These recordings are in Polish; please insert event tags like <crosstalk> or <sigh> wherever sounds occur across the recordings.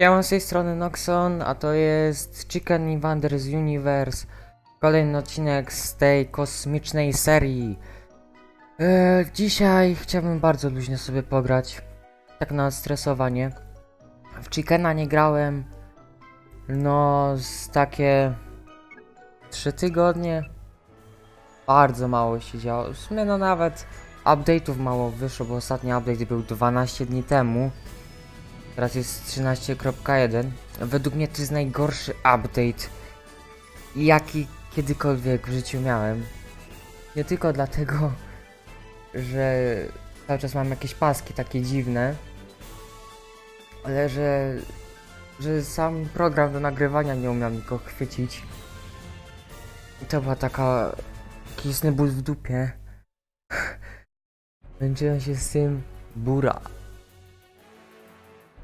Siema z tej strony Noxon, a to jest Chicken Invaders Universe. Kolejny odcinek z tej kosmicznej serii. E, dzisiaj chciałbym bardzo luźno sobie pograć. Tak na stresowanie. W Chickena nie grałem. No, z takie 3 tygodnie. Bardzo mało się działo. W sumie no nawet update'ów mało wyszło, bo ostatni update był 12 dni temu. Teraz jest 13.1. Według mnie to jest najgorszy update, jaki kiedykolwiek w życiu miałem. Nie tylko dlatego, że cały czas mam jakieś paski takie dziwne, ale że, że sam program do nagrywania nie umiał nikogo chwycić. I to była taka kisny ból w dupie. Męczyłem się z tym bura.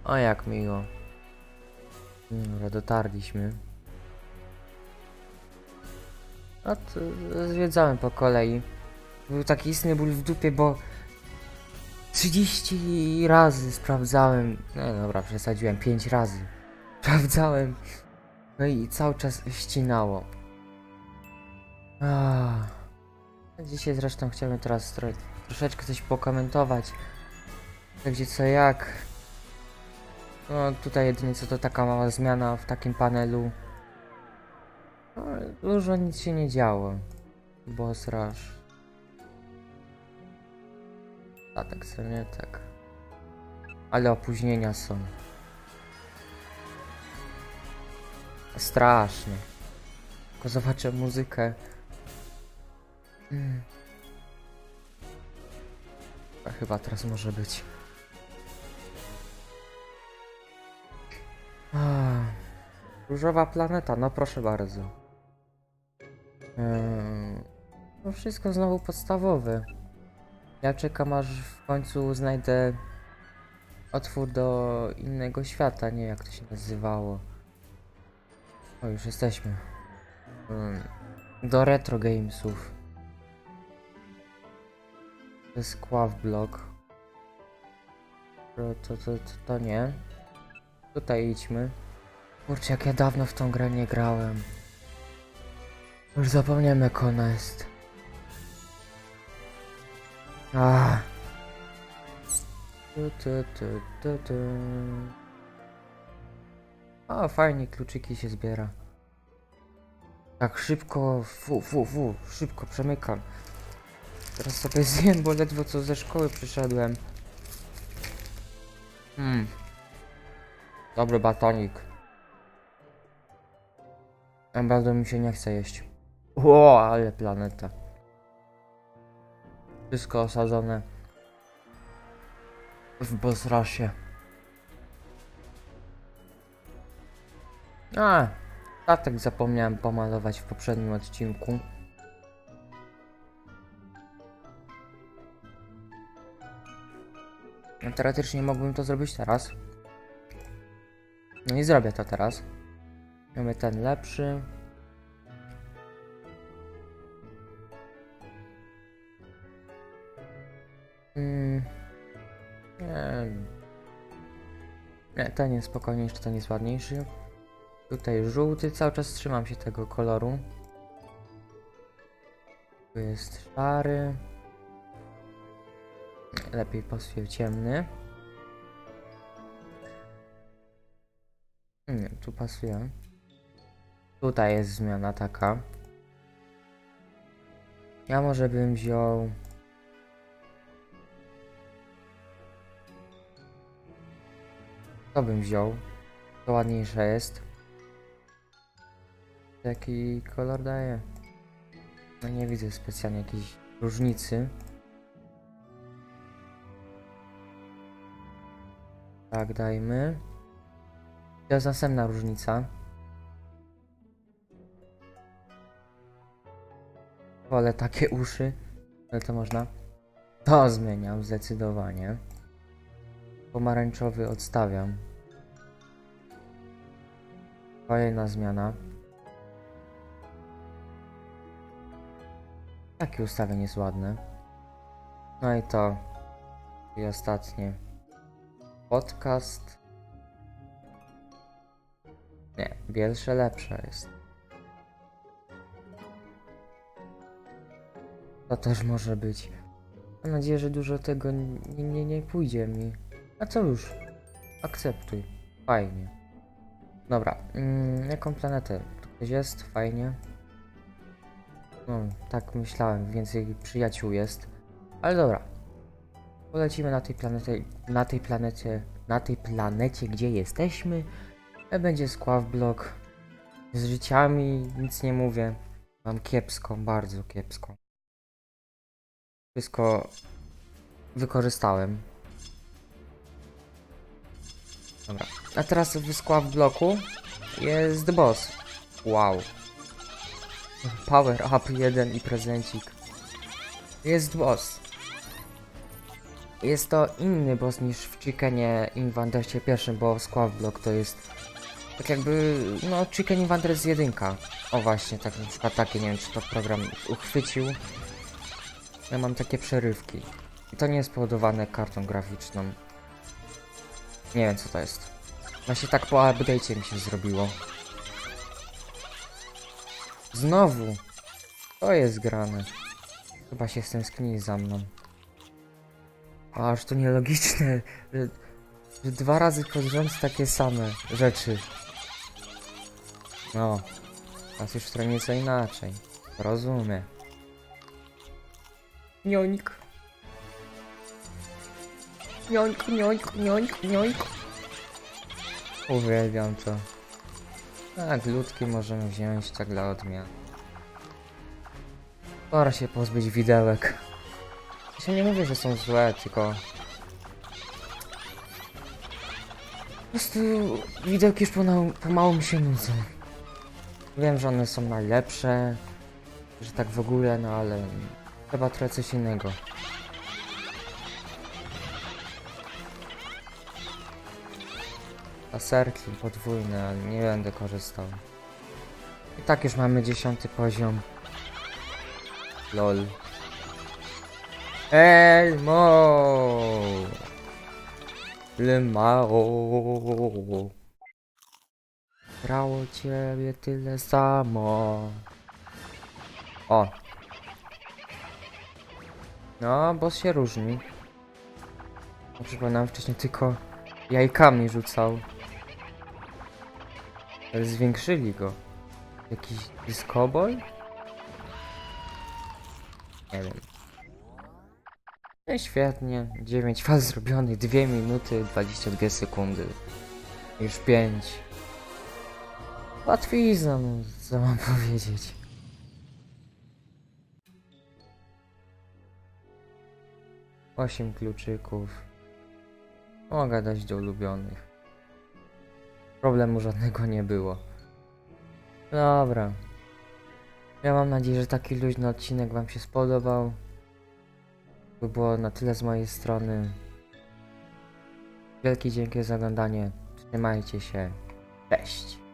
O jak miło. Dobra, dotarliśmy. No to zwiedzałem po kolei. Był taki istny ból w dupie, bo 30 razy sprawdzałem. No dobra, przesadziłem 5 razy. <laughs> Sprawdzałem. No i cały czas ścinało. Ah. Dzisiaj zresztą chciałbym teraz tro troszeczkę coś pokomentować. Tak gdzie co jak. No tutaj jedynie co to taka mała zmiana w takim panelu. No, dużo nic się nie działo. Boss rush. A tak co nie tak. Ale opóźnienia są. Strasznie. Tylko zobaczę muzykę. Mm. A chyba teraz może być. Różowa planeta, no proszę bardzo. Eee, no wszystko znowu podstawowe. Ja czekam aż w końcu znajdę otwór do innego świata, nie jak to się nazywało. O, już jesteśmy. Mm, do retro gamesów. To jest Quav Block. To, to, to, to nie. Tutaj idźmy. Kurczę, jak ja dawno w tą grę nie grałem. Już zapomniałem jak ona jest. A. Tu, tu, tu, tu, tu. O, fajnie, kluczyki się zbiera. Tak szybko, fu, fu, fu, szybko przemykam. Teraz sobie <laughs> zjem, bo ledwo co ze szkoły przyszedłem. Hmm. Dobry batonik. A bardzo mi się nie chce jeść. Ło, ale planeta. Wszystko osadzone w Bosrasie. A, statek zapomniałem pomalować w poprzednim odcinku. No, teoretycznie mógłbym to zrobić teraz. No i zrobię to teraz. Mamy ten lepszy. Mm. Nie. Ten jest spokojniejszy, ten jest ładniejszy. Tutaj żółty, cały czas trzymam się tego koloru. Tu jest szary. Lepiej pasuje ciemny. Nie, tu pasuje. Tutaj jest zmiana taka. Ja może bym wziął... To bym wziął. To ładniejsze jest. Jaki kolor daje? No nie widzę specjalnie jakiejś różnicy. Tak, dajmy. To jest następna różnica. Wolę takie uszy, ale to można. To zmieniam zdecydowanie. Pomarańczowy odstawiam. Kolejna zmiana. Takie ustawienie jest ładne. No i to. I ostatnie. Podcast. Nie, bielsze lepsze jest. To też może być. Mam nadzieję, że dużo tego nie, nie, nie pójdzie mi. A co już? Akceptuj. Fajnie. Dobra, mm, jaką planetę? Tu ktoś jest? Fajnie. No, tak myślałem, więcej przyjaciół jest. Ale dobra. Polecimy na tej planecie, na tej planecie, na tej planecie, gdzie jesteśmy. E, Będzie skław blok. Z życiami nic nie mówię. Mam kiepską, bardzo kiepską. Wszystko wykorzystałem. Dobra. A teraz w skław bloku jest boss. Wow. Power up 1 i prezencik. Jest boss. Jest to inny boss niż w Chickenie Invandersie pierwszym, bo skław blok to jest tak jakby, no Chicken Invaders jedynka. O właśnie, tak na przykład takie, nie wiem czy to program uchwycił. Ja mam takie przerywki. I to nie jest spowodowane kartą graficzną. Nie wiem co to jest. Właśnie tak po update'cie mi się zrobiło. Znowu! To jest grane. Chyba się stęsknili za mną. Aż to nielogiczne, że, że dwa razy pod takie same rzeczy. No, teraz już trochę nieco inaczej. Rozumiem. Nionik. Nionik, nionik, nionik, nionik. Uwielbiam to. Tak, ludki możemy wziąć tak dla odmian. Pora się pozbyć widełek. Ja nie mówię, że są złe, tylko... Po prostu widełki już pomału, pomału mi się nudzą. Wiem, że one są najlepsze, że tak w ogóle, no ale chyba trochę coś innego. Laserki podwójne, ale nie będę korzystał. I tak już mamy dziesiąty poziom. LOL. Elmo! Lemao! Brało ciebie tyle samo. O! No, boss się różni. No, przypominam, wcześniej tylko jajkami rzucał. Ale zwiększyli go. Jakiś dyskobol? Nie wiem. No świetnie. 9 faz zrobionych, 2 minuty, 22 sekundy. Już 5. Łatwizna, no, co mam <laughs> powiedzieć. Osiem kluczyków. Mogę dać do ulubionych. Problemu żadnego nie było. Dobra. Ja mam nadzieję, że taki luźny odcinek Wam się spodobał. To było na tyle z mojej strony. Wielkie dzięki za oglądanie. Trzymajcie się. Cześć.